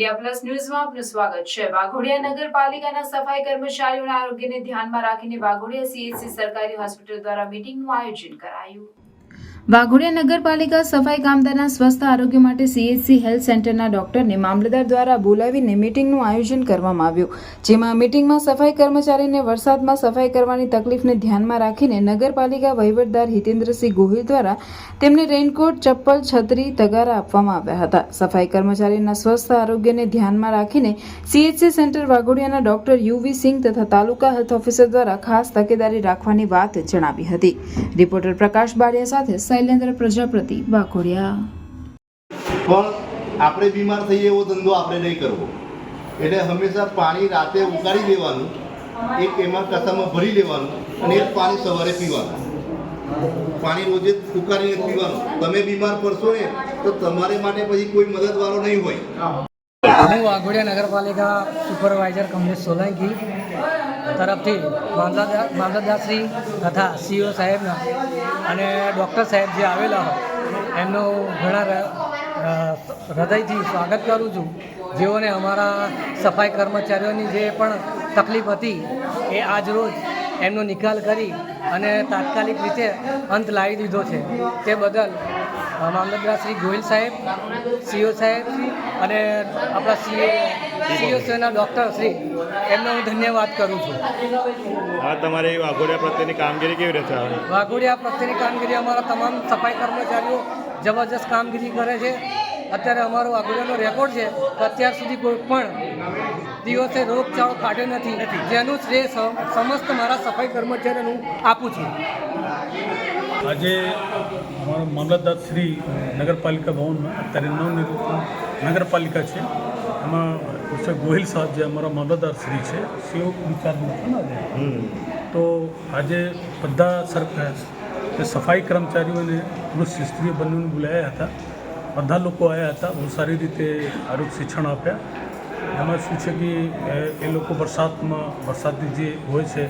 India plus ન્યૂઝમાં આપનું સ્વાગત છે. વાઘોડિયા નગરપાલિકાના સફાઈ કર્મચારીઓના આરોગ્યને ધ્યાનમાં રાખીને વાઘોડિયા સીએચસી સરકારી હોસ્પિટલ દ્વારા મીટિંગનું આયોજન કરાયું. વાઘોડિયા નગરપાલિકા સફાઈ કામદારના સ્વસ્થ આરોગ્ય માટે સીએચસી હેલ્થ સેન્ટરના ડોક્ટરને મામલતદાર દ્વારા બોલાવીને મીટિંગનું આયોજન કરવામાં આવ્યું, જેમાં મીટિંગમાં સફાઈ કર્મચારીને વરસાદમાં સફાઈ કરવાની તકલીફને ધ્યાનમાં રાખીને નગરપાલિકા વહીવટદાર હિતેન્દ્રસિંહ ગોહિલ દ્વારા તેમને રેઇનકોટ, ચપ્પલ, છત્રી, તગારા આપવામાં આવ્યા હતા. સફાઈ કર્મચારીના સ્વસ્થ આરોગ્યને ધ્યાનમાં રાખીને સીએચસી સેન્ટર વાઘોડિયાના ડોક્ટર યુવી સિંહ તથા તાલુકા હેલ્થ ઓફિસર દ્વારા ખાસ તકેદારી રાખવાની વાત જણાવી હતી. રિપોર્ટર પ્રકાશ બારિયા સાથે શૈલેન્દ્ર પ્રજાપતિ વાઘોડિયા પણ આપણે બીમાર થઈએ એવો ધંધો આપણે નહીં કરવો. એટલે હંમેશા પાણી રાતે ઉકાળી દેવાનું એક એમાં કસામાં ભરી લેવાનું અને એક પાણી સવારે પીવાનું. પાણી રોજે ઉકાળીને પીવાનું. તમે બીમાર પડશો ને, તો તમારે માટે પછી કોઈ મદદવાળો નહીં હોય. હું વાઘોડિયા નગરપાલિકા સુપરવાઇઝર કમલેશ સોલંકી તરફથી મામલતદાર મામલતદારશ્રી તથા સીઓ સાહેબના અને ડૉક્ટર સાહેબ જે આવેલા હોય, એમનું ઘણા હૃદયથી સ્વાગત કરું છું. જેઓને અમારા સફાઈ કર્મચારીઓની જે પણ તકલીફ હતી, એ આજ રોજ એમનો નિકાલ કરી અને તાત્કાલિક રીતે અંત લાવી દીધો છે. તે બદલ મામલતદાર શ્રી ગોહિલ સાહેબ સીઓ સાહેબ અને આપણા સીએ સીઓસીના ડૉક્ટર શ્રી એમનો હું ધન્યવાદ કરું છું. હા તમારી વાઘોડિયા પ્રત્યેની કામગીરી કેવી રીતે આવે? વાઘોડિયા પ્રત્યેની કામગીરી અમારા તમામ સફાઈ કર્મચારીઓ જબરજસ્ત કામગીરી કરે છે. અત્યારે અમારો વાઘોડિયાનો રેકોર્ડ છે અત્યાર સુધી કોઈ પણ દિવસે રોગચાળો કાઢ્યો નથી. જેનું શ્રેય સમસ્ત મારા સફાઈ કર્મચારીઓનું આપું છું. આજે મામલતદાર શ્રી નગરપાલિકા ભવનમાં અત્યારે નવનિર્મિત નગરપાલિકા છે. એમાં મિસ્ટર ગોહિલ સાહેબ જે અમારા મામલતદાર શ્રી છે સીઓ વિચાર તો આજે બધા સરકાર સફાઈ કર્મચારીઓને પુરુષ સ્ત્રીઓ બંનેને બોલાયા હતા. બધા લોકો આવ્યા હતા બહુ સારી રીતે આરોગ્ય શિક્ષણ આપ્યા એમાં શું છે કે એ એ લોકો વરસાદમાં વરસાદની જે હોય છે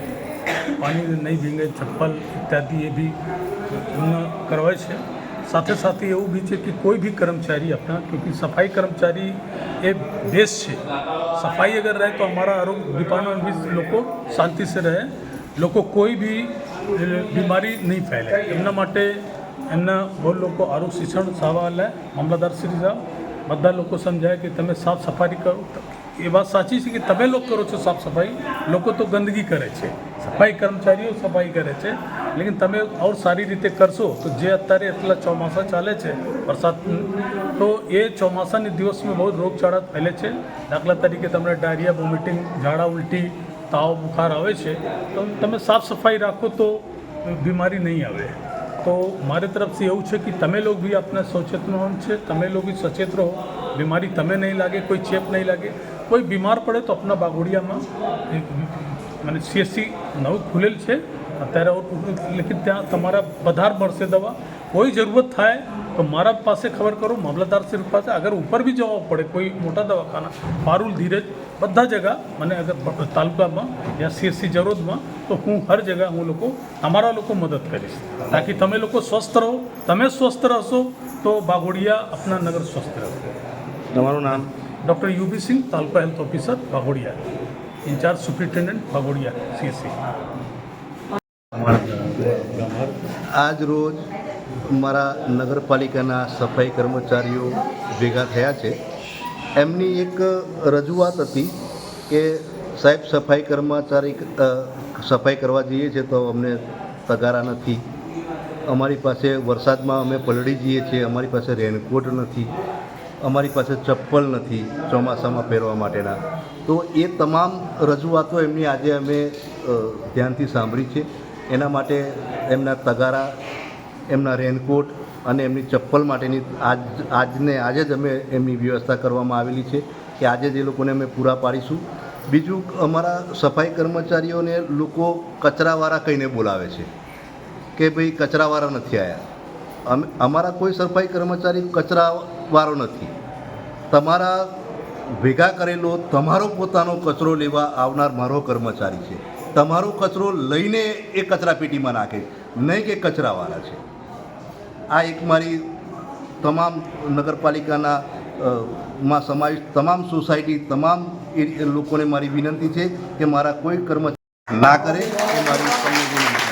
પાણી નહીં ભીંગે ચપ્પલ ઇત્યાદિ એ બી એમના કરવાય છે સાથે સાથે એવું બી છે કે કોઈ भी कर्मचारी अपना क्योंकि सफाई कर्मचारी એ देश છે सफाई अगर रहे तो हमारा आरोग्य डिपार्टमेंट भी લોકો શાંતિ से રહે લોકો કોઈ બી અ, બીમારી નહીં ફેલે એમના માટે એમના બહુ લોકો આરોગ્ય શિક્ષણ સાવા લે મામલતદાર શ્રી સાહેબ, બધા લોકો સમજાય કે તમે સાફ સફાઈ કરો. એ વાત સાચી છે કે તમે લોકો કરો છો સાફ સફાઈ? લોકો તો ગંદકી કરે છે. સફાઈ કર્મચારીઓ સફાઈ કરે છે. લેકિન તમે ઓર સારી રીતે કરશો તો જે અત્યારે એટલા ચોમાસા ચાલે છે વરસાદ તો એ ચોમાસાની દિવસમાં બહુ રોગચાળા ફેલે છે. દાખલા તરીકે તમને ડાયરિયા, વોમિટિંગ, ઝાડા ઉલટી, તાવ, બુખાર આવે છે. તો તમે સાફ સફાઈ રાખો તો બીમારી નહીં આવે. तो हमारे तरफ से એવું છે કે તમે लोग भी अपना सचेतन होना છે તમે लोग भी सचेत રહો बीमारी તમે નહીં લાગે કોઈ ચેપ નહીં લાગે કોઈ બીમાર પડે તો આપણા બાગોડિયામાં મને સીએસસી નવું ખુલેલ છે અત્યારે ઓર લેકિન ત્યાં તમારા વધારે મળશે દવા કોઈ જરૂરત થાય તો મારા પાસે ખબર કરો મામલતદાર શ્રી પાસે અગર ઉપર બી જવા પડે કોઈ મોટા દવાખાના પારુલ ધીરજ બધા જગા મને અગર તાલુકામાં યા સીએસસી જરૂરતમાં તો હું હર જગા હું લોકો અમારા લોકો મદદ કરીશ તાકી તમે લોકો સ્વસ્થ રહો તમે સ્વસ્થ રહેશો તો બાગોડિયા આપના નગર સ્વસ્થ રહેશે તમારું નામ? Doctor UB Singh taluka health officer Bagodia in-charge superintendent Bagodia CSC આજ રોજ મારા નગરપાલિકાના સફાઈ કર્મચારીઓ ભેગા થયા છે. એમની એક રજૂઆત હતી કે સાહેબ સફાઈ કર્મચારી સફાઈ કરવા જઈએ છીએ તો અમને તગારા નથી. અમારી પાસે વરસાદમાં અમે પલળી જઈએ છીએ, અમારી પાસે રેનકોટ નથી, અમારી પાસે ચપ્પલ નથી ચોમાસામાં પહેરવા માટેના. તો એ તમામ રજૂઆતો એમની આજે અમે ધ્યાનથી સાંભળી છે. એના માટે એમના તગારા એમના રેનકોટ અને એમની ચપ્પલ માટેની આજ, આજને, આજે જ અમે એમની વ્યવસ્થા કરવામાં આવેલી છે કે આજે જ એ લોકોને અમે પૂરા પાડીશું. બીજું અમારા સફાઈ કર્મચારીઓને લોકો કચરાવાળા કહીને બોલાવે છે કે ભાઈ કચરાવાળા નથી આવ્યા અમે, અમારા કોઈ સફાઈ કર્મચારી કચરાવાળો નથી. તમારા ભેગા કરેલો, તમારો પોતાનો કચરો લેવા આવનાર મારો કર્મચારી છે. તમારો કચરો લઈને એ કચરાપેટીમાં નાખે નહીં કે કચરાવાળા છે. આ એક મારી તમામ નગરપાલિકાના માં સમાવિષ્ટ તમામ સોસાયટી, તમામ લોકોને મારી વિનંતી છે કે મારા કોઈ કર્મચારી ના કરે એ મારી